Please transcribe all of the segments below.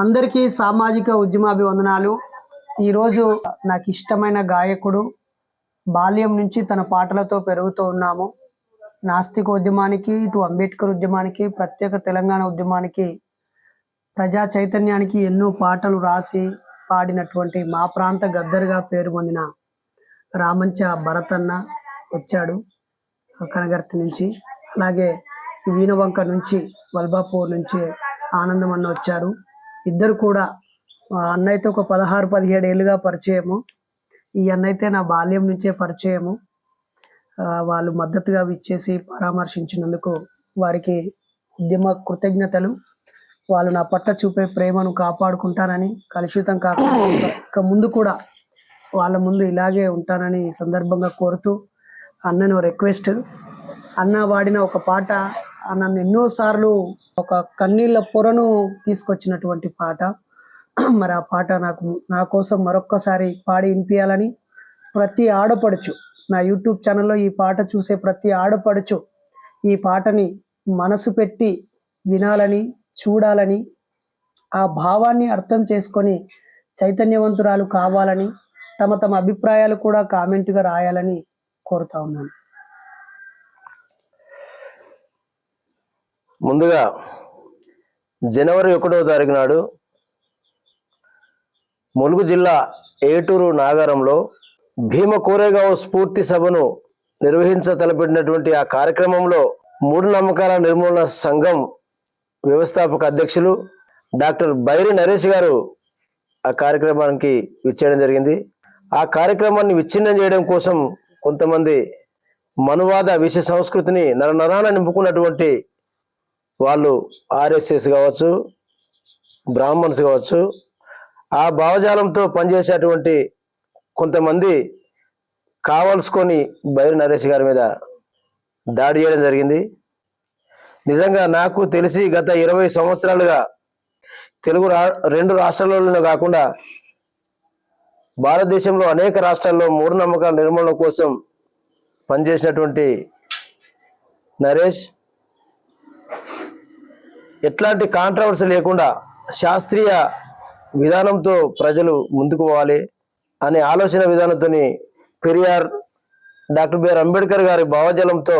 అందరికీ సామాజిక ఉద్యమాభివందనాలు. ఈరోజు నాకు ఇష్టమైన గాయకుడు బాల్యం నుంచి తన పాటలతో పెరుగుతూ ఉన్నాము. నాస్తిక ఉద్యమానికి ఇటు అంబేద్కర్ ఉద్యమానికి ప్రత్యేక తెలంగాణ ఉద్యమానికి ప్రజా చైతన్యానికి ఎన్నో పాటలు రాసి పాడినటువంటి మా ప్రాంత గద్దరుగా పేరు పొందిన రామంచ భరతన్న వచ్చాడు కనగర్తి నుంచి. అలాగే వీణవంక నుంచి వల్బాపూర్ నుంచి ఆనందం అన్న వచ్చారు. ఇద్దరు కూడా ఆ ఒక పదహారు పదిహేడు ఏళ్ళుగా పరిచయము. ఈ అన్న అయితే నా బాల్యం నుంచే పరిచయము. వాళ్ళు మద్దతుగా ఇచ్చేసి పరామర్శించినందుకు వారికి ఉద్యమ కృతజ్ఞతలు. వాళ్ళు నా పట్ల చూపే ప్రేమను కాపాడుకుంటానని కలుషితం కాకుండా ఇక ముందు కూడా వాళ్ళ ముందు ఇలాగే ఉంటానని సందర్భంగా కోరుతూ అన్నను రిక్వెస్ట్ అన్న వాడిన ఒక పాట నన్ను ఎన్నోసార్లు ఒక కన్నీళ్ళ పొరను తీసుకొచ్చినటువంటి పాట. మరి ఆ పాట నాకు నా కోసం మరొక్కసారి పాడి వినిపించాలని ప్రతి ఆడపడుచు నా యూట్యూబ్ ఛానల్లో ఈ పాట చూసే ప్రతి ఆడపడుచు ఈ పాటని మనసు పెట్టి వినాలని చూడాలని ఆ భావాన్ని అర్థం చేసుకొని చైతన్యవంతురాలు కావాలని తమ తమ అభిప్రాయాలు కూడా కామెంట్గా రాయాలని కోరుతా ఉన్నాను. ముందుగా జనవరి ఒకటవ తారీఖు నాడు ములుగు జిల్లా ఏటూరు నాగారంలో భీమ కోరేగావ్ స్ఫూర్తి సభను నిర్వహించ తలపెట్టినటువంటి ఆ కార్యక్రమంలో మూఢ నమ్మకాల నిర్మూలన సంఘం వ్యవస్థాపక అధ్యక్షులు డాక్టర్ బైరి నరేష్ గారు ఆ కార్యక్రమానికి విచ్చేయడం జరిగింది. ఆ కార్యక్రమాన్ని విచ్ఛిన్నం చేయడం కోసం కొంతమంది మనువాద విష సంస్కృతిని నరనరాన నింపుకున్నటువంటి వాళ్ళు ఆర్ఎస్ఎస్ కావచ్చు బ్రాహ్మణ్స్ కావచ్చు ఆ భావజాలంతో పనిచేసేటువంటి కొంతమంది కావలసుకొని బైరు నరేష్ గారి మీద దాడి చేయడం జరిగింది. నిజంగా నాకు తెలిసి గత ఇరవై సంవత్సరాలుగా తెలుగు రా రెండు రాష్ట్రాలలోనే కాకుండా భారతదేశంలో అనేక రాష్ట్రాల్లో మూఢనమ్మకాల నిర్మూలన కోసం పనిచేసినటువంటి నరేష్ ఎట్లాంటి కాంట్రవర్సీ లేకుండా శాస్త్రీయ విధానంతో ప్రజలు ముందుకు పోవాలి అనే ఆలోచన విధానంతో పెరియార్ డాక్టర్ బిఆర్ అంబేద్కర్ గారి భావజలంతో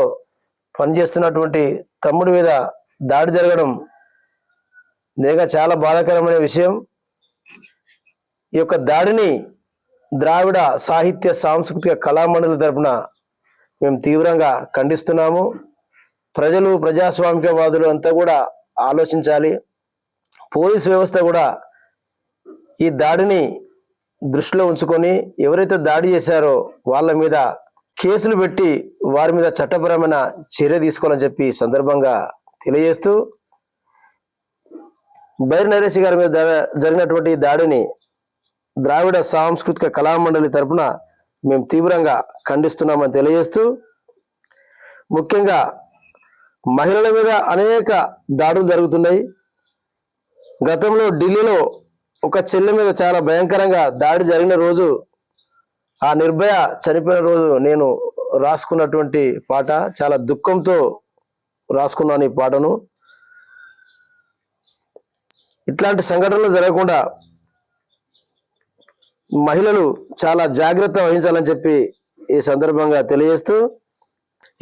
పనిచేస్తున్నటువంటి తమ్ముడి మీద దాడి జరగడం నిజంగా చాలా బాధాకరమైన విషయం. ఈ యొక్క దాడిని ద్రావిడ సాహిత్య సాంస్కృతిక కళామండలి తరపున మేము తీవ్రంగా ఖండిస్తున్నాము. ప్రజలు ప్రజాస్వామికవాదులు అంతా కూడా ఆలోచించాలి. పోలీస్ వ్యవస్థ కూడా ఈ దాడిని దృష్టిలో ఉంచుకొని ఎవరైతే దాడి చేశారో వాళ్ళ మీద కేసులు పెట్టి వారి మీద చట్టపరమైన చర్య తీసుకోవాలని చెప్పి సందర్భంగా తెలియజేస్తూ బైర్ నరేష్ గారి మీద జరిగినటువంటి దాడిని ద్రావిడ సాంస్కృతిక కళామండలి తరపున మేము తీవ్రంగా ఖండిస్తున్నామని తెలియజేస్తూ ముఖ్యంగా మహిళల మీద అనేక దాడులు జరుగుతున్నాయి. గతంలో ఢిల్లీలో ఒక చెల్లె మీద చాలా భయంకరంగా దాడి జరిగిన రోజు ఆ నిర్భయ చనిపోయిన రోజు నేను రాసుకున్నటువంటి పాట చాలా దుఃఖంతో రాసుకున్నాను ఈ పాటను. ఇట్లాంటి సంఘటనలు జరగకుండా మహిళలు చాలా జాగ్రత్త వహించాలని చెప్పి ఈ సందర్భంగా తెలియజేస్తూ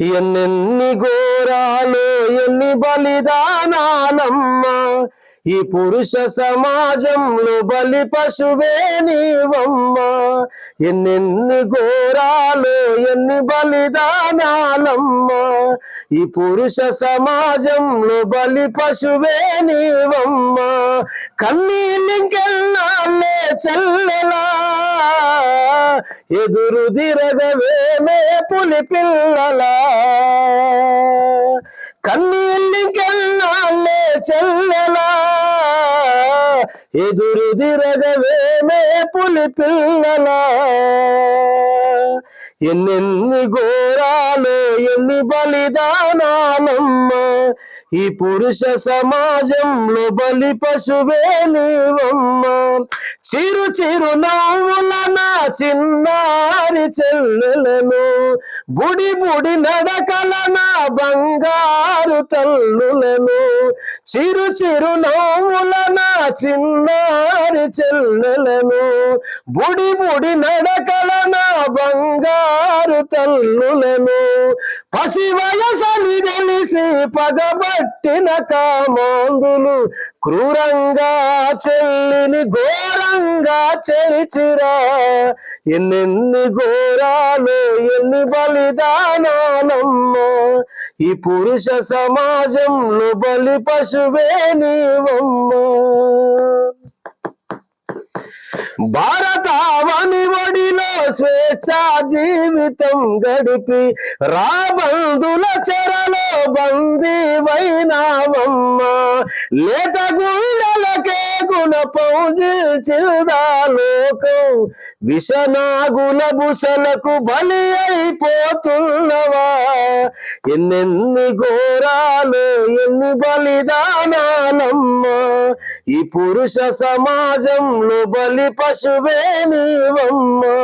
ఎన్నెన్ని ఘోరాలు ఎన్ని బలిదానాలమ్మా. ఈ పురుష సమాజంలో బలి పశువే నీవమ్మా. ఎన్నెన్ని ఘోరాలు ఎన్ని బలిదానాలమ్మా. ఈ పురుష సమాజంలో బలి పశువే నీవమ్మా. కన్నీళ్ళకెళ్ళాలే చెల్లెలా. ఎదురు దిరగవేమే పులి పిల్లలా కన్నీళ్ళకెళ్ళాలే చెల్లెలా ఎదురు దిరగవేమే పులి పిల్లలా ఎన్నెన్ని ఘోరాలు ఎన్ని బలిదానాలమ్మా ఈ పురుష సమాజంలో బలి పశువే నీవమ్మా. చిరు చిరు నవ్వుల నా చిన్నారి చెల్లెలను బుడి బుడి నడకల నా బంగారు తల్లులను చిరు చిరు నవ్వుల నా చిన్నారి చెల్లెలను బుడి బుడి నడకల నా బంగారు తల్లులను పసి వయసని తెలిసి పగబట్టిన కామాందులు క్రూరంగా చెల్లిని ఘోరంగా చెలిచిరా. ఎన్నెన్ని ఘోరాలు ఎన్ని బలిదానాలమ్మా. ఈ పురుష సమాజంలో బలి పశువే నీవమ్మా. భారతావని ఒడిలో స్వేచ్ఛ జీవితం గడిపి రాబందుల చెరలో బందీవైనావమ్మా లేత గుండెలకే గుణ పౌజిల్చిల్దా లోకం విషనాగుల బుసలకు బలి అయిపోతున్నవా? ఎన్నెన్ని ఘోరాలు ఎన్ని బలిదానాలమ్మ. ఈ పురుష సమాజంలో బలి పశువే నీవమ్మా.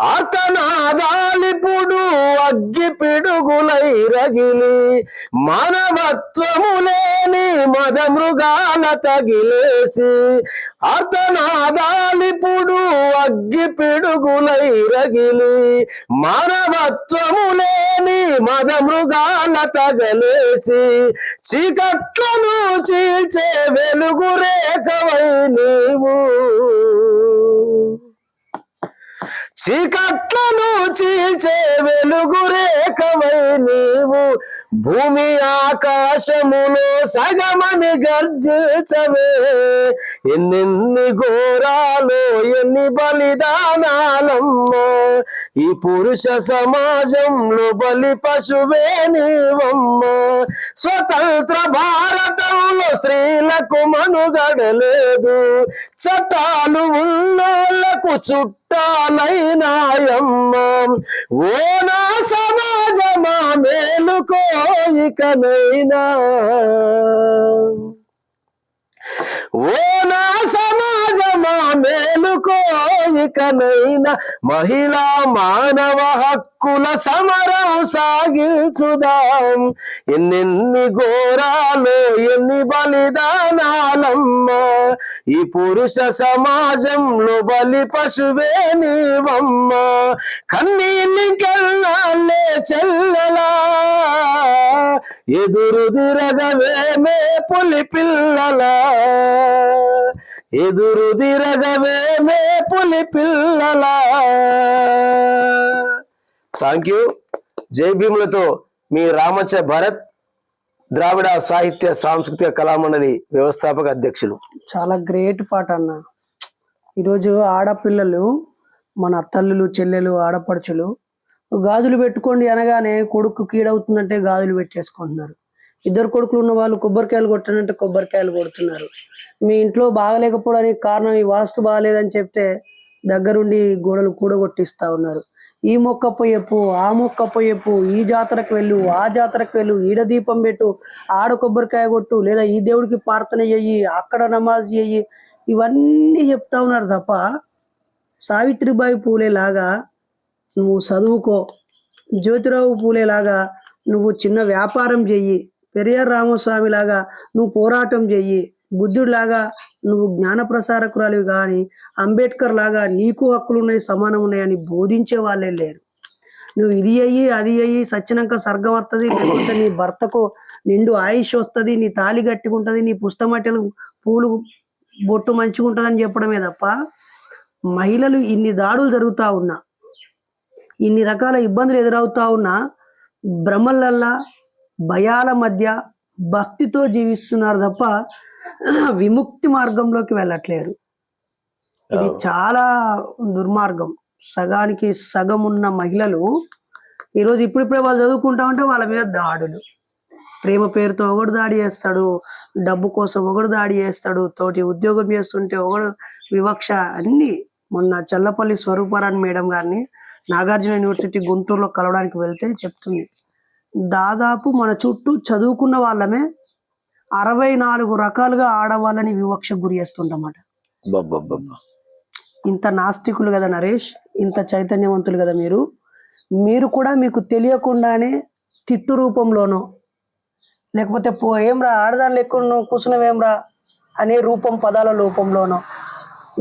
ఆర్తనాదాలిపుడు అగ్గి పిడుగులై రగిలి. మానవత్వము లేని మద మృగాల తగిలేసి ఆర్తనాదాలిపుడు అగ్గి పిడుగులై రగిలి. మానవత్వము లేని మద మృగాల తగలేసి చీకట్లను చీల్చే వెలుగు రేఖవై నీవు. చీకట్లను చీల్చే వెలుగు రేఖమై నీవు భూమి ఆకాశములో సగమని గర్జించవే. ఎన్నెన్ని ఘోరాలు ఎన్ని బలిదానాలమ్మా. ఈ పురుష సమాజంలో బలి పశువే నీవమ్మ. స్వతంత్ర భారతంలో స్త్రీలకు మనుగడలేదు. చట్టాలు ఉన్నోళ్ళకు చుట్టాలైనాయమ్మ. ఓ నా సమాజమా మేలుకో ఇకనైనా. ఓ నా సమాజమా మేలుకో ఇకనైనా మహిళా మానవ హక్కు. హక్కుల సమరం సాగించుదాం. ఎన్నెన్ని ఘోరాలు ఎన్ని బలిదానాలమ్మా. ఈ పురుష సమాజంలో బలి పశువే నీవమ్మా. కన్నీళ్ళకెళ్ళాలే చెల్లెలా. ఎదురు తిరగవేమే పులి పిల్లలా. ఎదురు తిరగవేమే పులి పిల్లలా. థ్యాంక్ యూ జై భీములతో మీ రామచ భరత్ ద్రావిడ సాహిత్య సాంస్కృతిక కళామండలి వ్యవస్థాపక అధ్యక్షులు. చాలా గ్రేట్ పాట అన్న. ఈరోజు ఆడపిల్లలు మన అత్తల్లులు చెల్లెలు ఆడపడుచులు గాజులు పెట్టుకోండి అనగానే కొడుకు కీడవుతుందంటే గాజులు పెట్టేసుకుంటున్నారు. ఇద్దరు కొడుకులు ఉన్న వాళ్ళు కొబ్బరికాయలు కొట్టనంటే కొబ్బరికాయలు కొడుతున్నారు. మీ ఇంట్లో బాగలేకపోవడానికి కారణం ఈ వాస్తు బాగాలేదని చెప్తే దగ్గరుండి గోడలు కూడగొట్టిస్తా ఉన్నారు. ఈ మొక్క పొయ్యపు ఆ మొక్క పొయ్యపు ఈ జాతరకు వెళ్ళు ఆ జాతరకు వెళ్ళు ఈడ దీపం పెట్టు ఆడ కొబ్బరికాయ కొట్టు లేదా ఈ దేవుడికి ప్రార్థన చెయ్యి అక్కడ నమాజ్ చెయ్యి ఇవన్నీ చెప్తా ఉన్నారు తప్ప సావిత్రిబాయి పూలే లాగా నువ్వు చదువుకో. జ్యోతిరావు పూలే లాగా నువ్వు చిన్న వ్యాపారం చెయ్యి. పెరియార్ రామస్వామి లాగా నువ్వు పోరాటం చెయ్యి. బుద్ధుడిలాగా నువ్వు జ్ఞాన ప్రసారకురాలివి కానీ అంబేద్కర్ లాగా నీకు హక్కులు ఉన్నాయి సమానం ఉన్నాయని బోధించే వాళ్ళే లేరు. నువ్వు ఇది అయ్యి అది అయ్యి సచ్చినాక స్వర్గం వస్తుంది లేకపోతే నీ భర్తకు నిండు ఆయుష్ వస్తుంది నీ తాలి గట్టుకుంటుంది నీ పుస్తమట్టెలు పూలు బొట్టు మంచిగా ఉంటుందని చెప్పడమే తప్ప మహిళలు ఇన్ని దాడులు జరుగుతూ ఉన్నా ఇన్ని రకాల ఇబ్బందులు ఎదురవుతా ఉన్నా భ్రమలల్లా భయాల మధ్య భక్తితో జీవిస్తున్నారు తప్ప విముక్తి మార్గంలోకి వెళ్ళట్లేరు. ఇది చాలా దుర్మార్గం. సగానికి సగం ఉన్న మహిళలు ఈరోజు ఇప్పుడిప్పుడే వాళ్ళు చదువుకుంటా ఉంటే వాళ్ళ మీద దాడులు. ప్రేమ పేరుతో ఒకడు దాడి చేస్తాడు డబ్బు కోసం ఒకడు దాడి చేస్తాడు తోటి ఉద్యోగం చేస్తుంటే ఒకడు వివక్ష అన్ని. మొన్న చల్లపల్లి స్వరూపారాయణ మేడం గారిని నాగార్జున యూనివర్సిటీ గుంటూరులో కలవడానికి వెళ్తే చెప్తుంది. దాదాపు మన చుట్టూ చదువుకున్న వాళ్ళమే అరవై నాలుగు రకాలుగా ఆడవాళ్ళని వివక్ష గురి చేస్తుంటమాట. ఇంత నాస్తికులు కదా నరేష్ ఇంత చైతన్యవంతులు కదా మీరు. మీరు కూడా మీకు తెలియకుండానే తిట్టు రూపంలోనో లేకపోతే పో ఏమ్రా ఆడదాని లెక్క నువ్వు కూర్చున్నావేమ్రా అనే రూపం పదాల రూపంలోనో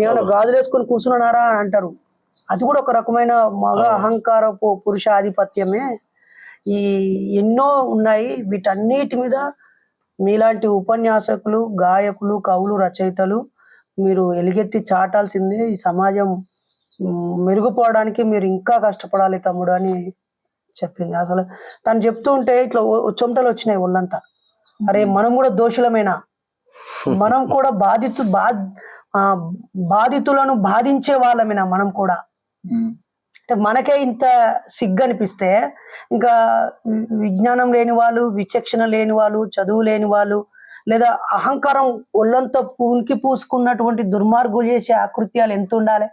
ఏమైనా గాజులు వేసుకొని కూర్చున్నారా అని అంటారు. అది కూడా ఒక రకమైన మగ అహంకారపు పురుష ఆధిపత్యమే ఈ ఎన్నో ఉన్నాయి. వీటన్నిటి మీద మీలాంటి ఉపన్యాసకులు గాయకులు కవులు రచయితలు మీరు ఎలుగెత్తి చాటాల్సిందే ఈ సమాజం మెరుగుపోవడానికి మీరు ఇంకా కష్టపడాలి తమ్ముడు అని చెప్పింది. అసలు తను చెప్తూ ఉంటే ఇట్లా చెమటలు వచ్చినాయి ఒళ్ళంతా. అరే మనం కూడా దోషులమేనా? మనం కూడా బాధితు బాధితులను బాధించే వాళ్ళమేనా మనం కూడా. అంటే మనకే ఇంత సిగ్గు అనిపిస్తే ఇంకా విజ్ఞానం లేని వాళ్ళు విచక్షణ లేని వాళ్ళు చదువు లేని వాళ్ళు లేదా అహంకారం ఒళ్ళంతా పూనికి పూసుకున్నటువంటి దుర్మార్గులు చేసే ఆకృత్యాలు ఎంత ఉండాలి?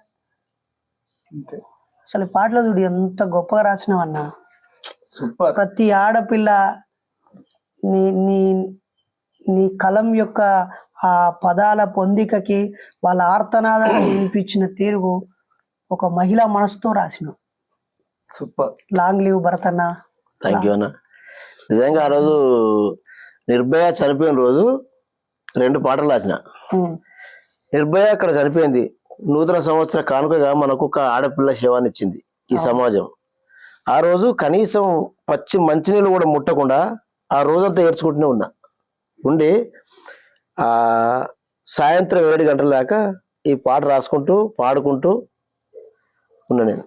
అసలు పాటలో చూడు ఎంత గొప్పగా రాసినవన్నా సూపర్. ప్రతి ఆడపిల్ల నీ నీ నీ కలం యొక్క ఆ పదాల పొందికకి వాళ్ళ ఆర్తనాదాన్ని వినిపించిన తీరు ఒక మహిళా మనసుతో రాసిన సూపర్. లాంగ్ లీవ్ భరతన్న. థ్యాంక్ యూ అన్న. నిజంగా ఆ రోజు నిర్భయ చనిపోయిన రోజు రెండు పాటలు రాసిన. నిర్భయ అక్కడ చనిపోయింది. నూతన సంవత్సర కానుకగా మనకు ఒక ఆడపిల్ల శవాన్ని ఇచ్చింది ఈ సమాజం. ఆ రోజు కనీసం పచ్చి మంచినీళ్ళు కూడా ముట్టకుండా ఆ రోజంతా ఏడ్చుకుంటూనే ఉన్నా. ఉండి ఆ సాయంత్రం ఏడు గంటల దాకా ఈ పాట రాసుకుంటూ పాడుకుంటూ ఉన్నా నేను.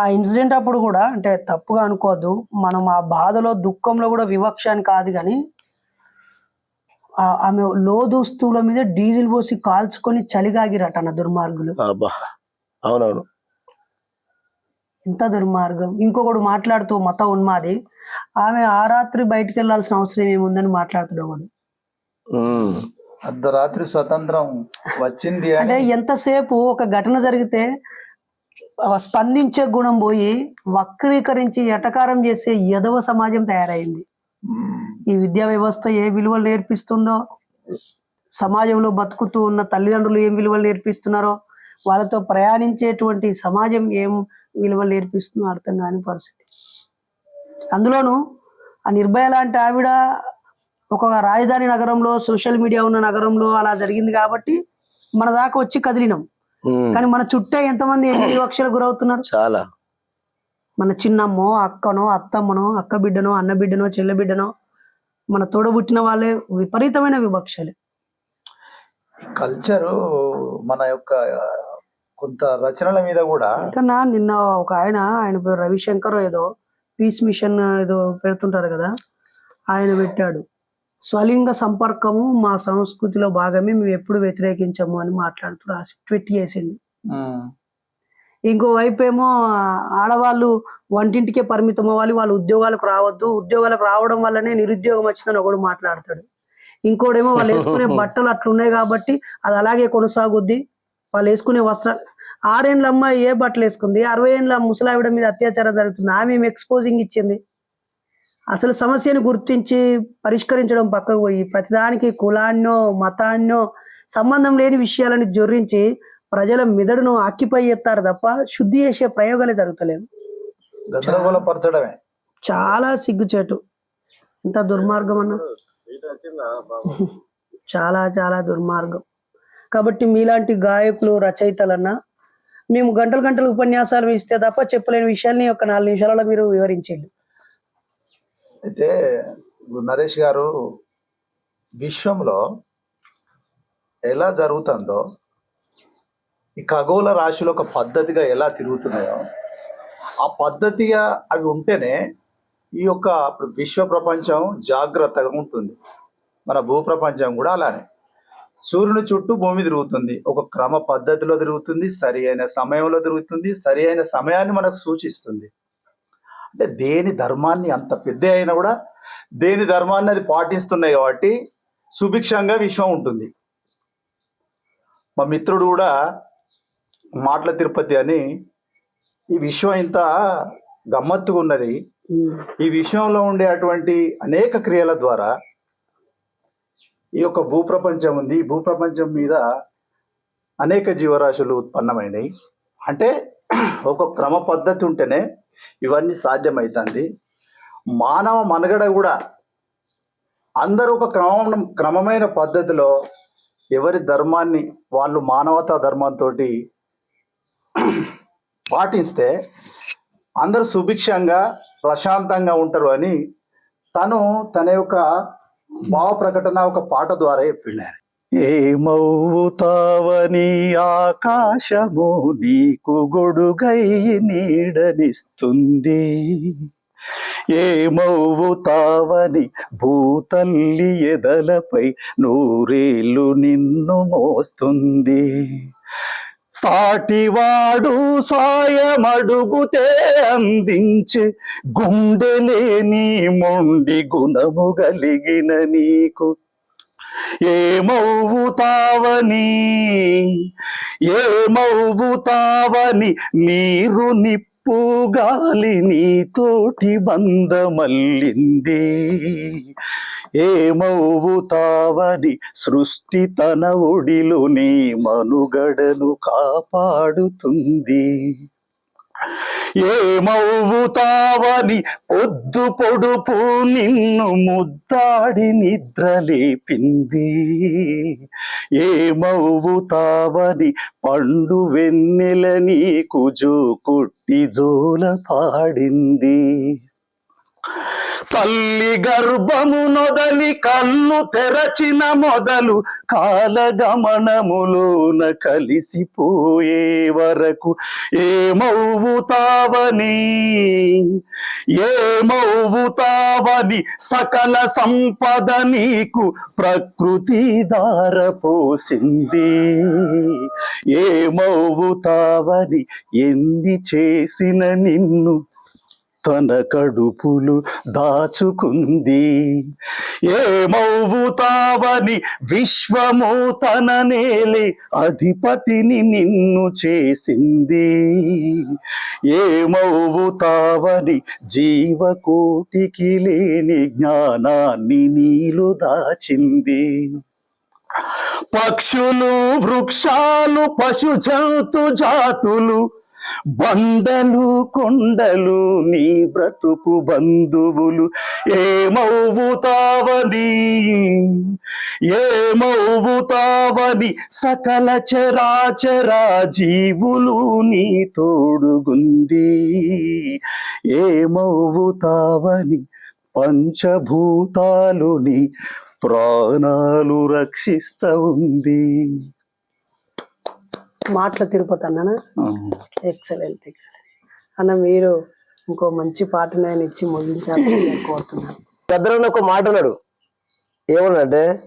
ఆ ఇన్సిడెంట్ అప్పుడు కూడా అంటే తప్పుగా అనుకోవద్దు. మనం ఆ బాధలో దుఃఖంలో కూడా వివక్ష అని కాదు కానీ ఆమె లోదుస్తువుల మీద డీజిల్ పోసి కాల్చుకొని చలిగాగిరట అన్న దుర్మార్గులు. అవునవును. ఎంత దుర్మార్గం. ఇంకొకడు మాట్లాడుతూ మత ఉన్మాది ఆమె ఆ రాత్రి బయటికి వెళ్ళాల్సిన అవసరం ఏముందని మాట్లాడుతున్నాడు. అర్ధరాత్రి స్వతంత్రం వచ్చింది అంటే ఎంతసేపు ఒక ఘటన జరిగితే స్పందించే గుణం పోయి వక్రీకరించి ఎటకారం చేసే యదవ సమాజం తయారైంది. ఈ విద్యా వ్యవస్థ ఏ విలువలు నేర్పిస్తుందో సమాజంలో బతుకుతూ ఉన్న తల్లిదండ్రులు ఏం విలువలు నేర్పిస్తున్నారో వాళ్ళతో ప్రయాణించేటువంటి సమాజం ఏం విలువలు నేర్పిస్తుందో అర్థం కాని పరిస్థితి అందులోనూ ఆ నిర్భయ లాంటి ఆవిడ ఒక రాజధాని నగరంలో సోషల్ మీడియా ఉన్న నగరంలో అలా జరిగింది కాబట్టి మన దాకా వచ్చి కదిలినాం. కానీ మన చుట్టే ఎంతమంది ఎన్ని వివక్షలు గురవుతున్నారు? చాలా. మన చిన్నమ్మో అక్కనో అత్తమ్మనో అక్క బిడ్డనో అన్న బిడ్డనో చెల్లె బిడ్డనో మన తోడబుట్టిన వాళ్ళే విపరీతమైన వివక్షలు. కల్చరు మన యొక్క కొంత రచనల మీద కూడా ఇంకా నిన్న ఒక ఆయన ఆయన పేరు రవిశంకర్ ఏదో పీస్ మిషన్ ఏదో పెడుతుంటారు కదా ఆయన పెట్టాడు. స్వలింగ సంపర్కము మా సంస్కృతిలో భాగమే మేము ఎప్పుడు వ్యతిరేకించము అని మాట్లాడుతూ రాసి ట్వీట్ చేసింది. ఉమ్. ఇంకో వైపు ఏమో ఆడవాళ్ళు వంటింటికే పరిమితం అవ్వాలి వాళ్ళు ఉద్యోగాలకు రావద్దు ఉద్యోగాలకు రావడం వల్లనే నిరుద్యోగం వచ్చిందని ఒకడు మాట్లాడతాడు. ఇంకోడేమో వాళ్ళు వేసుకునే బట్టలు అట్లున్నాయి కాబట్టి అది అలాగే కొనసాగుద్ది. వాళ్ళు వేసుకునే వస్త్రాలు ఆరేండ్ల అమ్మాయి ఏ బట్టలు వేసుకుంది అరవై ఏండ్ల ముసలావిడ మీద అత్యాచారం జరుగుతుంది. ఆమె ఎక్స్పోజింగ్ ఇచ్చింది? అసలు సమస్యను గుర్తించి పరిష్కరించడం పక్కకు పోయి ప్రతిదానికి కులాన్నో మతాన్నో సంబంధం లేని విషయాలను జొర్రించి ప్రజల మెదడును ఆక్కిపై ఎత్తారు తప్ప శుద్ధి చేసే ప్రయోగాలే జరుగుతలేవు. గందరగోళపరచడమే. చాలా సిగ్గుచేటు. ఎంత దుర్మార్గం అన్న? చాలా చాలా దుర్మార్గం. కాబట్టి మీలాంటి గాయకులు రచయితలన్నా మేము గంటలు గంటలు ఉపన్యాసాలు ఇస్తే తప్ప చెప్పలేని విషయాల్ని ఒక నాలుగు నిమిషాలలో మీరు వివరించండి అయితే నరేష్ గారు విశ్వంలో ఎలా జరుగుతుందో ఈ ఖగోళ రాశులు ఒక పద్ధతిగా ఎలా తిరుగుతున్నాయో ఆ పద్ధతిగా అవి ఉంటేనే ఈ యొక్క విశ్వ ప్రపంచం జాగ్రత్తగా ఉంటుంది. మన భూ ప్రపంచం కూడా అలానే. సూర్యుని చుట్టూ భూమి తిరుగుతుంది. ఒక క్రమ పద్ధతిలో తిరుగుతుంది. సరి అయిన సమయంలో తిరుగుతుంది. సరి అయిన సమయాన్ని మనకు సూచిస్తుంది. అంటే దేని ధర్మాన్ని అంత పెద్ద అయినా కూడా దేని ధర్మాన్ని అది పాటిస్తున్నాయి కాబట్టి సుభిక్షంగా విశ్వం ఉంటుంది. మా మిత్రుడు కూడా మాటల తిరుపతి అని ఈ విశ్వం ఇంత గమ్మత్తుగా ఉన్నది. ఈ విశ్వంలో ఉండే అటువంటి అనేక క్రియల ద్వారా ఈ యొక్క భూప్రపంచం ఉంది. ఈ భూప్రపంచం మీద అనేక జీవరాశులు ఉత్పన్నమైనవి అంటే ఒక క్రమ పద్ధతి ఉంటేనే ఇవన్నీ సాధ్యమవుతుంది మానవ మనుగడ కూడా అందరూ ఒక క్రమం క్రమమైన పద్ధతిలో ఎవరి ధర్మాన్ని వాళ్ళు మానవతా ధర్మంతో పాటిస్తే అందరూ సుభిక్షంగా ప్రశాంతంగా ఉంటారు అని తను తన యొక్క భావ ప్రకటన ఒక పాట ద్వారా చెప్పిండారు ఏమవుతావని ఆకాశము నీకు గొడుగై నీడనిస్తుంది. ఏమవుతావని భూతల్లి ఎదలపై నూరేళ్ళు నిన్ను మోస్తుంది. సాటివాడు సాయమడుగుతే అందించి గుండెలేని మొండి గుణము కలిగిన నీకు ఏమవుతావని? ఏమవుతావని? నీరు నిప్పు గాలి నీతోటి బంధమల్లింది. ఏమవుతావని? సృష్టి తన ఒడిలో నీ మనుగడను కాపాడుతుంది. ఏమవుతావని పొద్దు పొడుపు నిన్ను ముద్దాడి నిద్రలేపింది. ఏమవుతావని పండు వెన్నెల నీకు జో కొట్టి జోల పాడింది. తల్లి గర్భము నొదలి కన్ను తెరచిన మొదలు కాలగమనములోన కలిసిపోయే వరకు ఏమవుతావని? ఏమవుతావని? సకల సంపద నీకు ప్రకృతి దారపోసింది ఏమవుతావని? ఎన్ని చేసిన నిన్ను తన కడుపులు దాచుకుంది. ఏమవుతావని విశ్వము తన నేలే అధిపతిని నిన్ను చేసింది. ఏమవుతావని జీవకోటికి లేని జ్ఞానాన్ని నీలు దాచింది. పక్షులు వృక్షాలు పశు జంతు జాతులు బండలు కొండలు నీ బ్రతుకు బంధువులు. ఏమవుతావని ఏమవుతావని సకల చరాచరా జీవులు నీ తోడుగుంది. ఏమవుతావని పంచభూతాలు నీ ప్రాణాలు రక్షిస్తా ఉంది మాటల తిరుపతి ఎక్సలెంట్ ఎక్సలెంట్ అన్న మీరు ఇంకో మంచి పాట నేను ఇచ్చి ముగించాలని నేను కోరుతున్నాను. పెద్దలను ఒక మాట అన్నాడు. ఏమన్నంటే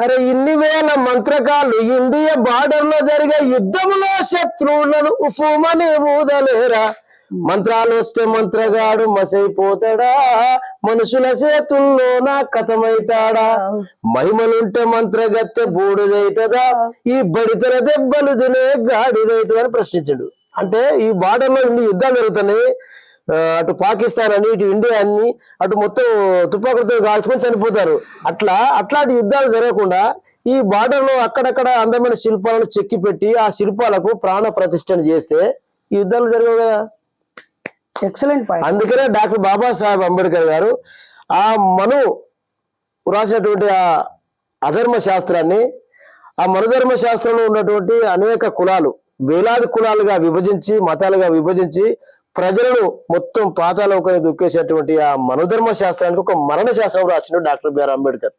అరే ఇన్ని వేల మంత్రకాలు ఇండియా బార్డర్లో జరిగే యుద్ధంలో శత్రువులను ఉఫుమని ఊదలేరా? మంత్రాలు వస్తే మంత్రగాడు మసైపోతాడా? మనుషుల చేతుల్లో నా కథమైతాడా? మహిమలుంటే మంత్రగత్తె బూడిదైతదా? ఈ బడితల దెబ్బలు తినే గాడిదైతుందని అని ప్రశ్నించాడు. అంటే ఈ బార్డర్లో ఇన్ని యుద్ధాలు జరుగుతున్నాయి. అటు పాకిస్తాన్ అని ఇటు ఇండియా అని అటు మొత్తం తుపాకులతో కాల్చుకొని చనిపోతారు. అట్లా అట్లాంటి యుద్ధాలు జరగకుండా ఈ బార్డర్లో అక్కడక్కడ అందమైన శిల్పాలను చెక్కి పెట్టి ఆ శిల్పాలకు ప్రాణ ప్రతిష్టన చేస్తే ఈ యుద్ధాలు జరగవు కదా. ఎక్సలెంట్ పాయింట్ అందుకనే డాక్టర్ బాబాసాహెబ్ అంబేద్కర్ గారు ఆ మను రాసినటువంటి ఆ అధర్మ శాస్త్రాన్ని ఆ మనుధర్మ శాస్త్రంలో ఉన్నటువంటి అనేక కులాలు వేలాది కులాలుగా విభజించి మతాలుగా విభజించి ప్రజలను మొత్తం పాతాలోకని దుక్కేసేటువంటి ఆ మనుధర్మ శాస్త్రానికి ఒక మరణ శాస్త్రం రాసిన డాక్టర్ బిఆర్ అంబేద్కర్.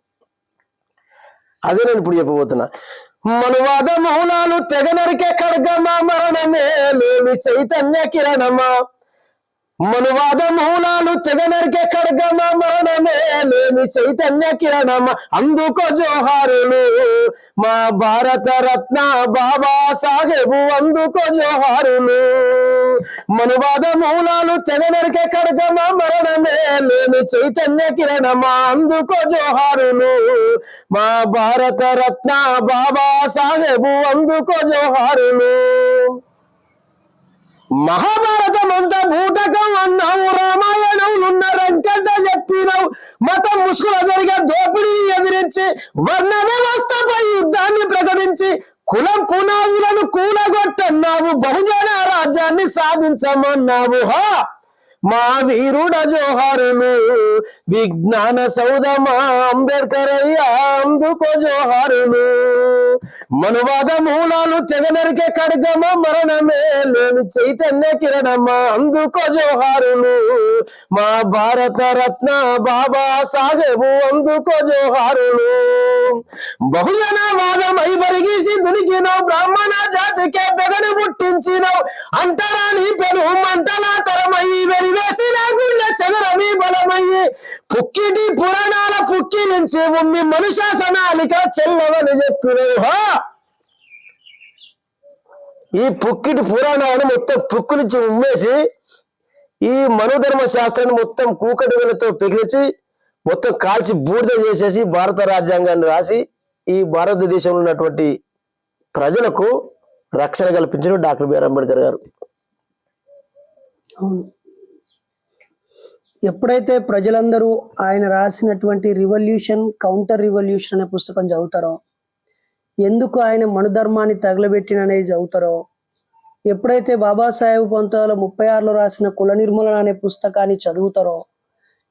అదే నేను ఇప్పుడు చెప్పబోతున్నా. మనువాద మౌనాలు తెగ నరికే ఖడ్గమా మరణమే లేని చైతన్య కిరణమా? మనువాద మౌనాలు తెగ నరికే ఖడ్గమ మరణమే. లేని చైతన్య కిరణమ అందుకో జోహారులు. మా భారత రత్న బాబా సాహెబు అందుకో జోహారులు. మనువాద మౌనాలు తెగ నరికే మరణమే. లేని చైతన్య కిరణమా అందుకో జోహారులు. మా భారత రత్న బాబా సాహెబు అందుకో జోహారులు. మహాభారతం అంతా బూటకం అన్నావు రామాయణం రంకంట చెప్పినావు. మతం ముసుగుల జరిగే దోపిడీని ఎదిరించి వర్ణ వ్యవస్థపై యుద్ధాన్ని ప్రకటించి కులం పునాదులను కూలగొట్టన్నావు బహుజన రాజ్యాన్ని సాధించమన్నావు. హా! మా వీరుడ జోహారులు విజ్ఞాన సౌదమా అంబేద్కర్ అయ్యా అందుకో జోహారులు. మనువాద మూలాలు తెగనరికే కడగమ మరణమే. లేని చైతన్య కిరణమ్మ అందుకో జోహారులు. మా భారత రత్న బాబా సాహెబు అందుకో జోహారులు. బహుజనవాదమై బరిగీసి దునికినావు బ్రాహ్మణ జాతికే పెగడు పుట్టించినవు అంతరాని పెను మంటల తరమయ్యి వెలివేసిన గుండె చెదరమి బలమయ్యి పుక్కిటి పురాణాల పుక్కి నుంచి ఉమ్మి మనుషాసనాలిక చెల్లవని చెప్పినవు. ఈ పుక్కిటి పురాణాలను మొత్తం పుక్కు నుంచి ఉమ్మేసి ఈ మనోధర్మ శాస్త్రాన్ని మొత్తం కూకటి వేలతో పెగిలిచి మొత్తం కాల్చి బూడిద చేసేసి భారత రాజ్యాంగాన్ని రాసి ఈ భారతదేశంలో ఉన్నటువంటి ప్రజలకు రక్షణ కల్పించిన డాక్టర్ బిఆర్ అంబేద్కర్ గారు. ఎప్పుడైతే ప్రజలందరూ ఆయన రాసినటువంటి రివల్యూషన్ కౌంటర్ రివల్యూషన్ అనే పుస్తకం చదువుతారో ఎందుకు ఆయన మనుధర్మాన్ని తగలబెట్టిన అనేది చదువుతారో ఎప్పుడైతే బాబాసాహెబ్ పంతొమ్మిది వందల ముప్పై ఆరులో రాసిన కుల నిర్మూలన అనే పుస్తకాన్ని చదువుతారో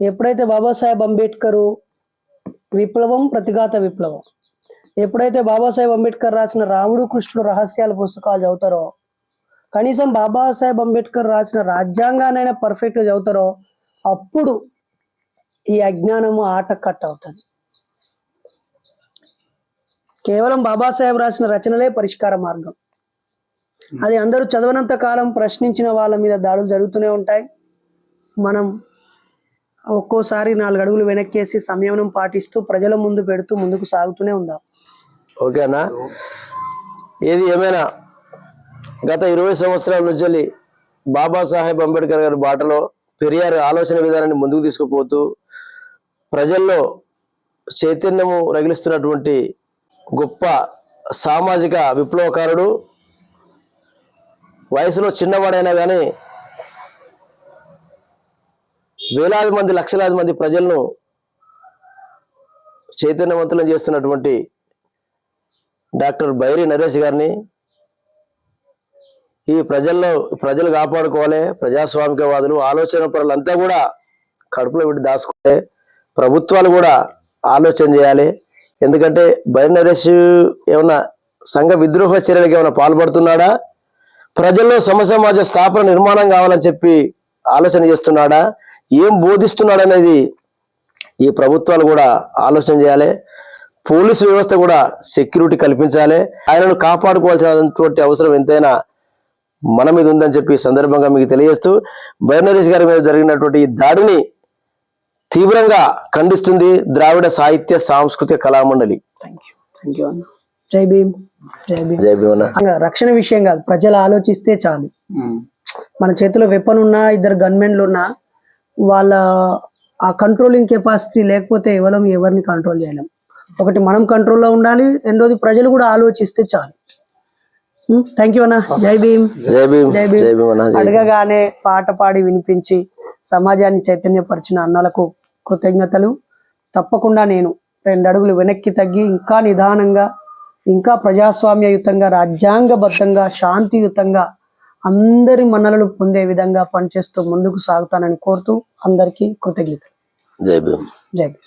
ఎప్పుడైతే బాబాసాహెబ్ అంబేద్కరు విప్లవం ప్రతిఘాత విప్లవం ఎప్పుడైతే బాబాసాహెబ్ అంబేద్కర్ రాసిన రాముడు కృష్ణుడు రహస్యాల పుస్తకాలు చదువుతారో కనీసం బాబాసాహెబ్ అంబేద్కర్ రాసిన రాజ్యాంగానైనా పర్ఫెక్ట్గా చదువుతారో అప్పుడు ఈ అజ్ఞానము ఆట కట్ అవుతుంది. కేవలం బాబాసాహెబ్ రాసిన రచనలే పరిష్కార మార్గం. అది అందరూ చదవనంత కాలం ప్రశ్నించిన వాళ్ళ మీద దాడులు జరుగుతూనే ఉంటాయి. మనం ఒక్కోసారి నాలుగు అడుగులు వెనక్కేసి సంయమనం పాటిస్తూ ప్రజల ముందు పెడుతూ ముందుకు సాగుతూనే ఉందాం. ఓకేనా ఏది ఏమైనా గత ఇరవై సంవత్సరాల నుంచి బాబాసాహెబ్ అంబేద్కర్ గారి బాటలో పెరియార్ ఆలోచన విధానాన్ని ముందుకు తీసుకుపోతూ ప్రజల్లో చైతన్యము రగిలిస్తున్నటువంటి గొప్ప సామాజిక విప్లవకారుడు వయసులో చిన్నవాడైనా కానీ వేలాది మంది లక్షలాది మంది ప్రజలను చైతన్యవంతులను చేస్తున్నటువంటి డాక్టర్ బైరి నరేష్ గారిని ఈ ప్రజల్లో ప్రజలు కాపాడుకోవాలి ప్రజాస్వామికవాదులు ఆలోచన పరులంతా కూడా కడుపులో పెట్టి దాచుకుంటే ప్రభుత్వాలు కూడా ఆలోచన చేయాలి. ఎందుకంటే బైరి నరేష్ ఏమన్నా సంఘ విద్రోహ చర్యలకు ఏమైనా పాల్పడుతున్నాడా? ప్రజల్లో సమసమాజ స్థాపన నిర్మాణం కావాలని చెప్పి ఆలోచన చేస్తున్నాడా? ఏం బోధిస్తున్నాడు అనేది ఈ ప్రభుత్వాలు కూడా ఆలోచన చేయాలి. పోలీసు వ్యవస్థ కూడా సెక్యూరిటీ కల్పించాలి. ఆయనను కాపాడుకోవాల్సినటువంటి అవసరం ఎంతైనా మన మీద ఉందని చెప్పి ఈ సందర్భంగా మీకు తెలియజేస్తూ బైనరీస్ గారి మీద జరిగినటువంటి ఈ దాడిని తీవ్రంగా ఖండిస్తుంది Dravida Sahitya Samskrutika Kalamandali. Thank you thank you అన్న జై భీమ్ జై భీమ్ జై భీమన ఇంకా రక్షణ విషయం కాదు ప్రజలు ఆలోచిస్తే చాలు. మన చేతిలో వెపన్ ఉన్నా ఇద్దరు గన్మెన్లు ఉన్నా వాళ్ళ ఆ కంట్రోలింగ్ కెపాసిటీ లేకపోతే ఎవరం ఎవరిని కంట్రోల్ చేయలేం. ఒకటి మనం కంట్రోల్లో ఉండాలి రెండోది ప్రజలు కూడా ఆలోచిస్తే చాలు. థ్యాంక్ యూ అన్న. జై భీమ్. జై భీమ్. జై భీమ్. అడగగానే పాట పాడి వినిపించి సమాజాన్ని చైతన్యపరిచిన అన్నలకు కృతజ్ఞతలు. తప్పకుండా నేను రెండు అడుగులు వెనక్కి తగ్గి ఇంకా నిదానంగా ఇంకా ప్రజాస్వామ్యయుతంగా రాజ్యాంగబద్ధంగా శాంతియుతంగా అందరి మన్నలను పొందే విధంగా పనిచేస్తూ ముందుకు సాగుతానని కోరుతూ అందరికీ కృతజ్ఞతలు జై భీమ్ జై భీమ్.